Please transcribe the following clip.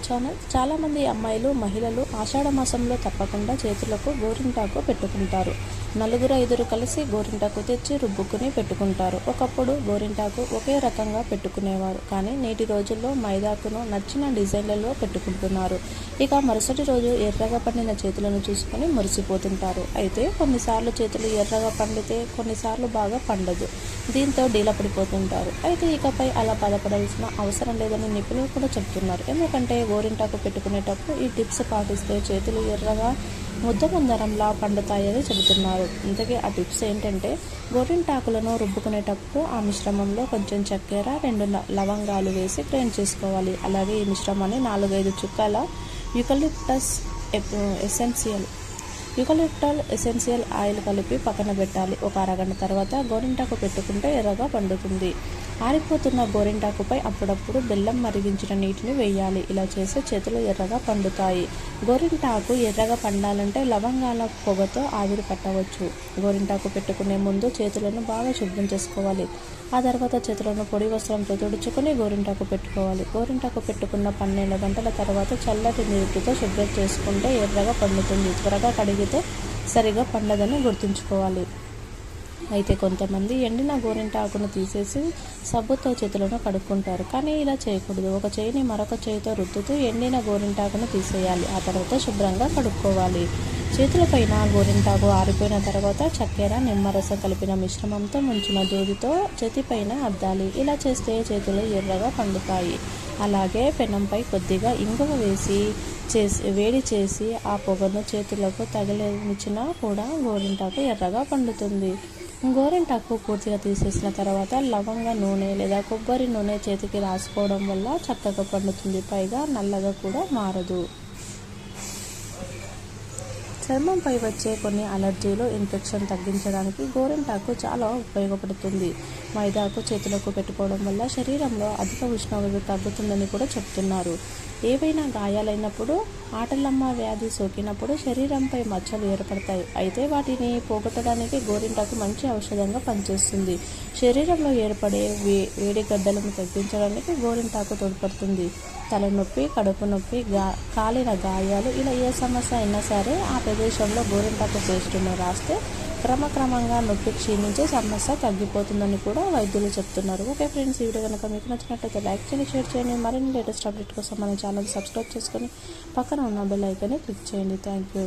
Our channel. చాలామంది అమ్మాయిలు మహిళలు ఆషాఢ మాసంలో తప్పకుండా చేతులకు గోరింటాకు పెట్టుకుంటారు. నలుగురు ఐదురు కలిసి గోరింటాకు తెచ్చి రుబ్బుకుని పెట్టుకుంటారు. ఒకప్పుడు గోరింటాకు ఒకే రకంగా పెట్టుకునేవారు. కానీ నేటి రోజుల్లో మైదాకును నచ్చిన డిజైన్లలో పెట్టుకుంటున్నారు. ఇక మరుసటి రోజు ఎర్రగా పండిన చేతులను చూసుకొని మురిసిపోతుంటారు. అయితే కొన్నిసార్లు చేతులు ఎర్రగా పండితే కొన్నిసార్లు బాగా పండదు. దీంతో డీలపడిపోతుంటారు అయితే ఇకపై అలా బాధపడాల్సిన అవసరం లేదని నిపుణులు కూడా చెప్తున్నారు. ఎందుకంటే గోరింటాకు పెట్టుకునేటప్పుడు ఈ టిప్స్ పాటిస్తే చేతులు ఎర్రగా ముద్ద మందరంలా పండుతాయని చెబుతున్నారు. ఇంతకీ ఆ టిప్స్ ఏంటంటే గోరింటాకులను రుబ్బుకునేటప్పుడు ఆ మిశ్రమంలో కొంచెం చక్కెర రెండు లవంగాలు వేసి గ్రైండ్ చేసుకోవాలి. అలాగే ఈ మిశ్రమాన్ని నాలుగైదు చుక్కల eucalyptus essential eucalyptus essential oil కలిపి పక్కన పెట్టాలి. ఒక అరగంట తర్వాత గోరింటాకు పెట్టుకుంటే ఎర్రగా పండుతుంది. ఆరిపోతున్న గోరింటాకుపై అప్పుడప్పుడు బెల్లం మరిగించిన నీటిని వేయాలి. ఇలా చేస్తే చేతులు ఎర్రగా పండుతాయి. గోరింటాకు ఎర్రగా పండాలంటే లవంగాల పొగతో ఆవిరి పట్టవచ్చు. గోరింటాకు పెట్టుకునే ముందు చేతులను బాగా శుభ్రం చేసుకోవాలి. ఆ తర్వాత చేతులను పొడి వస్త్రంతో తుడుచుకొని గోరింటాకు పెట్టుకోవాలి. గోరింటాకు పెట్టుకున్న పన్నెండు గంటల తర్వాత చల్లటి నీటితో శుభ్రం చేసుకుంటే ఎర్రగా పండుతుంది. త్వరగా కడిగితే సరిగా పండదని గుర్తుంచుకోవాలి. అయితే కొంతమంది ఎండిన గోరింటాకును తీసేసి సబ్బుతో చేతులను కడుక్కుంటారు. కానీ ఇలా చేయకూడదు. ఒక చేయిని మరొక చేయితో రుద్దుతూ ఎండిన గోరింటాకును తీసేయాలి. ఆ తర్వాత శుభ్రంగా కడుక్కోవాలి. చేతులపైన గోరింటాకు ఆరిపోయిన తర్వాత చక్కెర నిమ్మరసం కలిపిన మిశ్రమంతో ముంచిన దూదితో చేతిపైన అద్దాలి. ఇలా చేస్తే చేతులు ఎర్రగా పండుతాయి. అలాగే పెనంపై కొద్దిగా ఇంగువ వేసి చేసి వేడి చేసి ఆ పొగను చేతులకు తగిలించినా కూడా గోరింటాకు ఎర్రగా పండుతుంది. గోరింటాకు పూర్తిగా తీసేసిన తర్వాత లవంగ నూనె లేదా కొబ్బరి నూనె చేతికి రాసుకోవడం వల్ల చక్కగా పండుతుంది. పైగా నల్లగా కూడా మారదు. చర్మంపై వచ్చే కొన్ని అలర్జీలు ఇన్ఫెక్షన్ తగ్గించడానికి గోరింటాకు చాలా ఉపయోగపడుతుంది. మైదాకు చేతులకు పెట్టుకోవడం వల్ల శరీరంలో అధిక ఉష్ణోగ్రత తగ్గుతుందని కూడా చెప్తున్నారు. ఏవైనా గాయాలైనప్పుడు ఆటలమ్మ వ్యాధి సోకినప్పుడు శరీరంపై మచ్చలు ఏర్పడతాయి. అయితే వాటిని పోగొట్టడానికి గోరింటాకు మంచి ఔషధంగా పనిచేస్తుంది. శరీరంలో ఏర్పడే వే వేడి గడ్డలను తగ్గించడానికి గోరింటాకు తోడ్పడుతుంది. తలనొప్పి కడుపు నొప్పి గా కాలిన గాయాలు ఇలా ఏ సమస్య అయినా సరే ఆ ప్రదేశంలో గోరింటాకు పేస్టును రాస్తే క్రమక్రమంగా నొప్పి క్షీణించే సమస్య తగ్గిపోతుందని కూడా వైద్యులు చెప్తున్నారు. ఓకే ఫ్రెండ్స్ ఈ వీడియో కనుక మీకు నచ్చినట్లయితే లైక్ చేయండి షేర్ చేయండి మరిన్ని లేటెస్ట్ అప్డేట్ కోసం మన ఛానల్ సబ్స్క్రైబ్ చేసుకొని పక్కన ఉన్న బెల్ ఐకాన్ని క్లిక్ చేయండి. Thank you.